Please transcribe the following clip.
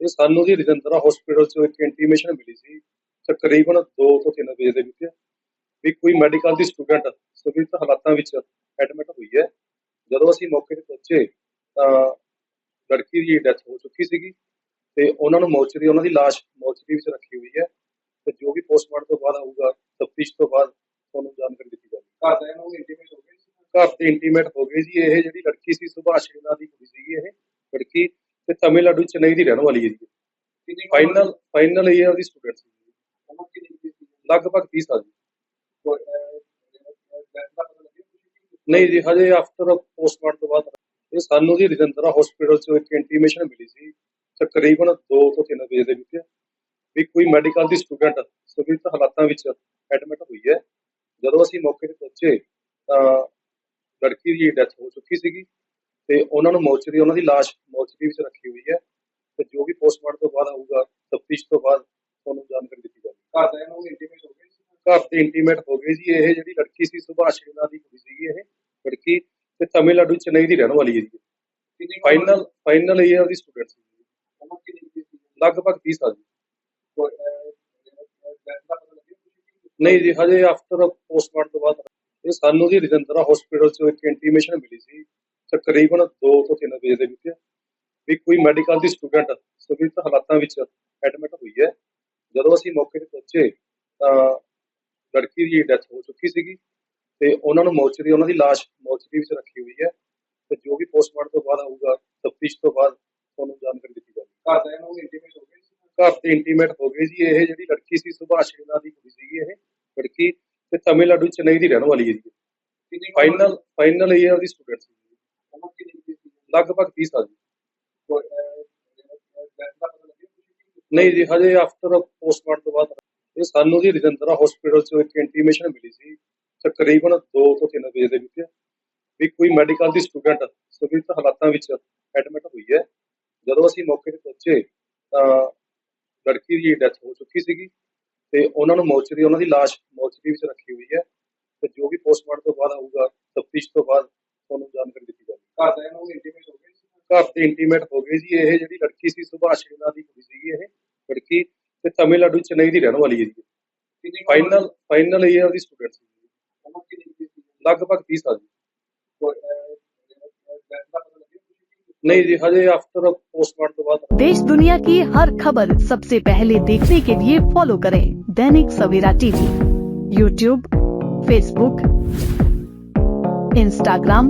ਇਹ ਸਾਨੂੰ ਜੀ ਰਜਿੰਦਰਾ ਹਸਪੀਟਲ ਚੋਂ ਇੱਕ ਇੰਟੀਮੇਸ਼ਨ ਮਿਲੀ ਸੀ ਤਕਰੀਬਨ 2 ਤੋਂ 3 ਵਜੇ ਦੇ ਵਿੱਚ ਵੀ ਕੋਈ ਮੈਡੀਕਲ ਦੀ ਸਟੂਡੈਂਟ ਸੁਭਿਤ ਹਾਲਾਤਾਂ ਵਿੱਚ ਐਡਮਿਟ ਹੋਈ ਹੈ। ਜਦੋਂ ਅਸੀਂ ਮੌਕੇ ਤੇ ਪਹੁੰਚੇ ਤਾਂ ਲੜਕੀ ਦੀ ਡੈਥ ਹੋ ਚੁੱਕੀ ਸੀਗੀ ਤੇ ਉਹਨਾਂ ਨੂੰ ਮੋਰਚਰੀ ਉਹਨਾਂ ਦੀ ਲਾਸ਼ ਮੋਰਚਰੀ ਵਿੱਚ ਰੱਖੀ ਹੋਈ ਹੈ ਤੇ ਜੋ ਵੀ ਪੋਸਟਮਾਰਟਮ ਤੋਂ ਬਾਅਦ ਆਊਗਾ ਤਫਤੀਸ਼ ਤੋਂ ਬਾਅਦ ਤੁਹਾਨੂੰ ਜਾਣਕਾਰੀ ਦਿੱਤੀ ਜਾਵੇਗੀ ਘਰਦਿਆਂ ਨੂੰ ਇੰਟੀਮੇਟ ਹੋ ਸੀ? ਘਰ ਦੇ ਇੰਟੀਮੇਟ ਹੋ ਗਏ ਜੀ ਇਹ ਜਿਹੜੀ ਲੜਕੀ ਸੀ ਸੁਭਾਸ਼ ਨਾਂ ਦੀ ਕੁੜੀ ਸੀਗੀ ਇਹ। ਲੜਕੀ ਤੇ ਤਮਿਲਨਾਡੂ ਚੇਨਈ ਦੀ ਰਹਿਣ ਵਾਲੀ ਹੈ ਜੀ। ਫਾਈਨਲ ਫਾਈਨਲ ਈਅਰ ਦੀ ਸਟੂਡੈਂਟ ਸੀ। ਲਗਭਗ 30 ਸਾਲ ਦੀ? ਨਹੀਂ ਜੀ ਹਜੇ ਆਫਟਰ ਪੋਸਟਮਾਰਟਮ ਤੋਂ ਬਾਅਦ ਇਹ ਸਾਨੂੰ ਜੀ ਰਜਿੰਦਰਾ ਹਸਪੀਟਲ ਚੋਂ ਇੱਕ ਇੰਟੀਮੇਸ਼ਨ ਮਿਲੀ ਸੀ। ਤਕਰੀਬਨ 2 ਤੋਂ 3 ਵਜੇ ਦੇ ਵਿੱਚ ਵੀ ਕੋਈ ਮੈਡੀਕਲ ਦੀ ਸਟੂਡੈਂਟ ਸੁਭਿਤ ਹਾਲਾਤਾਂ ਵਿੱਚ ਐਡਮਿਟ ਹੋਈ ਹੈ। ਜਦੋਂ ਅਸੀਂ ਮੌਕੇ ਤੇ ਪਹੁੰਚੇ ਤਾਂ ਲੜਕੀ ਦੀ ਡੈਥ ਹੋ ਚੁੱਕੀ ਸੀਗੀ। ਤੇ ਉਹਨਾਂ ਨੂੰ ਮੋਰਚਰੀ ਉਹਨਾਂ ਦੀ ਲਾਸ਼ ਮੋਰਚਰੀ ਵਿੱਚ ਰੱਖੀ ਹੋਈ ਹੈ ਤੇ ਜੋ ਵੀ ਪੋਸਟਮਾਰਟਮ ਤੋਂ ਬਾਅਦ ਆਊਗਾ ਤਫਤੀਸ਼ ਤੋਂ ਬਾਅਦ ਤੁਹਾਨੂੰ ਜਾਣਕਾਰੀ ਦਿੱਤੀ ਜਾਵੇਗੀ। ਘਰਦਿਆਂ ਨੂੰ ਇੰਟੀਮੇਟ ਹੋ ਸੀ? ਘਰ ਦੇ ਇੰਟੀਮੇਟ ਹੋ ਗਏ ਜੀ। ਇਹ ਜਿਹੜੀ ਲੜਕੀ ਸੀ ਸੁਭਾਸ਼ ਨਾਂ ਦੀ ਕੁੜੀ ਸੀਗੀ ਇਹ ਲੜਕੀ ਤੇ ਤਮਿਲਨਾਡੂ ਚੇਨਈ ਦੀ ਰਹਿਣ ਵਾਲੀ ਹੈ ਜੀ। ਫਾਈਨਲ ਫਾਈਨਲ ਈਅਰ ਦੀ ਸਟੂਡੈਂਟ ਸੀ ਲਗਭਗ 30 ਸਾਲ ਦੀ। ਦਾ? ਨਹੀਂ ਜੀ ਹਜੇ ਆਫਟਰ ਪੋਸਟਮਾਰਟਮ ਤੋਂ ਬਾਅਦ ਇਹ ਸਾਨੂੰ ਜੀ ਰਜਿੰਦਰਾ ਹਸਪੀਟਲ ਚੋਂ ਇੱਕ ਇੰਟੀਮੇਸ਼ਨ ਮਿਲੀ ਸੀ। ਤਕਰੀਬਨ 2 ਤੋਂ 3 ਵਜੇ ਦੇ ਵਿੱਚ ਵੀ ਕੋਈ ਮੈਡੀਕਲ ਦੀ ਸਟੂਡੈਂਟ ਸੁਭਿਤ ਹਾਲਾਤਾਂ ਵਿੱਚ ਐਡਮਿਟ ਹੋਈ ਹੈ। ਜਦੋਂ ਅਸੀਂ ਮੌਕੇ ਤੇ ਪਹੁੰਚੇ ਤਾਂ ਲੜਕੀ ਦੀ ਡੈਥ ਹੋ ਚੁੱਕੀ ਸੀਗੀ ਤੇ ਉਹਨਾਂ ਨੂੰ ਮੋਰਚਰੀ ਉਹਨਾਂ ਦੀ ਲਾਸ਼ ਮੋਰਚਰੀ ਵਿੱਚ ਰੱਖੀ ਹੋਈ ਹੈ ਤੇ ਜੋ ਵੀ ਪੋਸਟਮਾਰਟਮ ਤੋਂ ਬਾਅਦ ਆਊਗਾ ਤਫਤੀਸ਼ ਤੋਂ ਬਾਅਦ ਤੁਹਾਨੂੰ ਜਾਣਕਾਰੀ ਦਿੱਤੀ ਜਾਵੇਗੀ ਘਰਦਿਆਂ ਨੂੰ ਇੰਟੀਮੇਟ ਹੋ ਗਈ ਸੀ? ਘਰ ਦੇ ਇੰਟੀਮੇਟ ਹੋ ਗਏ ਜੀ। ਇਹ ਜਿਹੜੀ ਲੜਕੀ ਸੀ ਸੁਭਾਸ਼ ਨਾਂ ਦੀ ਕੁੜੀ ਸੀਗੀ ਇਹ ਲੜਕੀ ਤੇ ਤਮਿਲਨਾਡੂ ਚੇਨਈ ਦੀ ਰਹਿਣ ਵਾਲੀ ਹੈ ਜੀ। ਫਾਈਨਲ ਫਾਈਨਲ ਈਅਰ ਦੀ ਸਟੂਡੈਂਟ ਸੀ। ਲਗਭਗ 30 ਸਾਲ ਦੀ ਨਹੀਂ ਜੀ, ਹਜੇ ਆਫਟਰ ਪੋਸਟਮਾਰਟਮ ਤੋਂ ਬਾਅਦ ਇਹ ਸਾਨੂੰ ਜੀ ਰਜਿੰਦਰਾ ਹਸਪੀਟਲ ਚੋਂ ਇੱਕ ਇੰਟੀਮੇਸ਼ਨ ਮਿਲੀ ਸੀ। ਤਕਰੀਬਨ 2 ਤੋਂ 3 ਵਜੇ ਦੇ ਵਿੱਚ ਵੀ ਕੋਈ ਮੈਡੀਕਲ ਦੀ ਸਟੂਡੈਂਟ ਸੁਭਿਤ ਹਾਲਾਤਾਂ ਵਿੱਚ ਐਡਮਿਟ ਹੋਈ ਹੈ। ਜਦੋਂ ਅਸੀਂ ਮੌਕੇ ਤੇ ਪਹੁੰਚੇ ਤਾਂ ਲੜਕੀ ਦੀ ਡੈਥ ਹੋ ਚੁੱਕੀ ਸੀਗੀ ਤੇ ਉਹਨਾਂ ਨੂੰ ਮੋਚਰੀ ਉਹਨਾਂ ਦੀ ਲਾਸ਼ ਮੋਚਰੀ ਵਿੱਚ ਰੱਖੀ ਹੋਈ ਹੈ ਤੇ ਜੋ ਵੀ ਪੋਸਟਮਾਰਟਮ ਤੋਂ ਬਾਅਦ ਆਊਗਾ, ਤਫਤੀਸ਼ ਤੋਂ ਬਾਅਦ ਤੁਹਾਨੂੰ ਜਾਣਕਾਰੀ ਦਿੱਤੀ ਜਾਵੇਗੀ ਘਰਦਿਆਂ ਨੂੰ ਇੰਟੀਮੇਟ ਹੋ ਗਈ ਸੀ ਘਰ ਦੇ ਇੰਟੀਮੇਟ ਹੋ ਗਏ ਜੀ ਇਹ ਜਿਹੜੀ ਲੜਕੀ ਸੀ ਸੁਭਾਸ਼ ਨਾਂ ਦੀ ਕੁੜੀ ਸੀਗੀ ਇਹ ਲੜਕੀ ਤੇ ਤਮਿਲਨਾਡੂ ਚੇਨਈ ਦੀ ਰਹਿਣ ਵਾਲੀ ਹੈ ਜੀ ਕਿੰਨੀ ਕੁ ਫਾਈਨਲ ਫਾਈਨਲ ਈਅਰ ਦੀ ਸਟੂਡੈਂਟ ਸੀ ਜੀ। ਉਮਰ ਕਿੰਨੀ ਕੁ ਸੀ ਲਗਭਗ 30 ਸਾਲ ਦੀ ਕੋਈ ਡੈਥ ਦਾ ਪਤਾ ਲੱਗਿਆ ਕੁਛ? ਨਹੀਂ ਜੀ ਹਜੇ ਆਫਟਰ ਪੋਸਟਮਾਰਟਮ ਤੋਂ ਬਾਅਦ देश दुनिया की हर खबर सबसे पहले देखने के लिए फॉलो करें Dainik Savera TV YouTube Facebook Instagram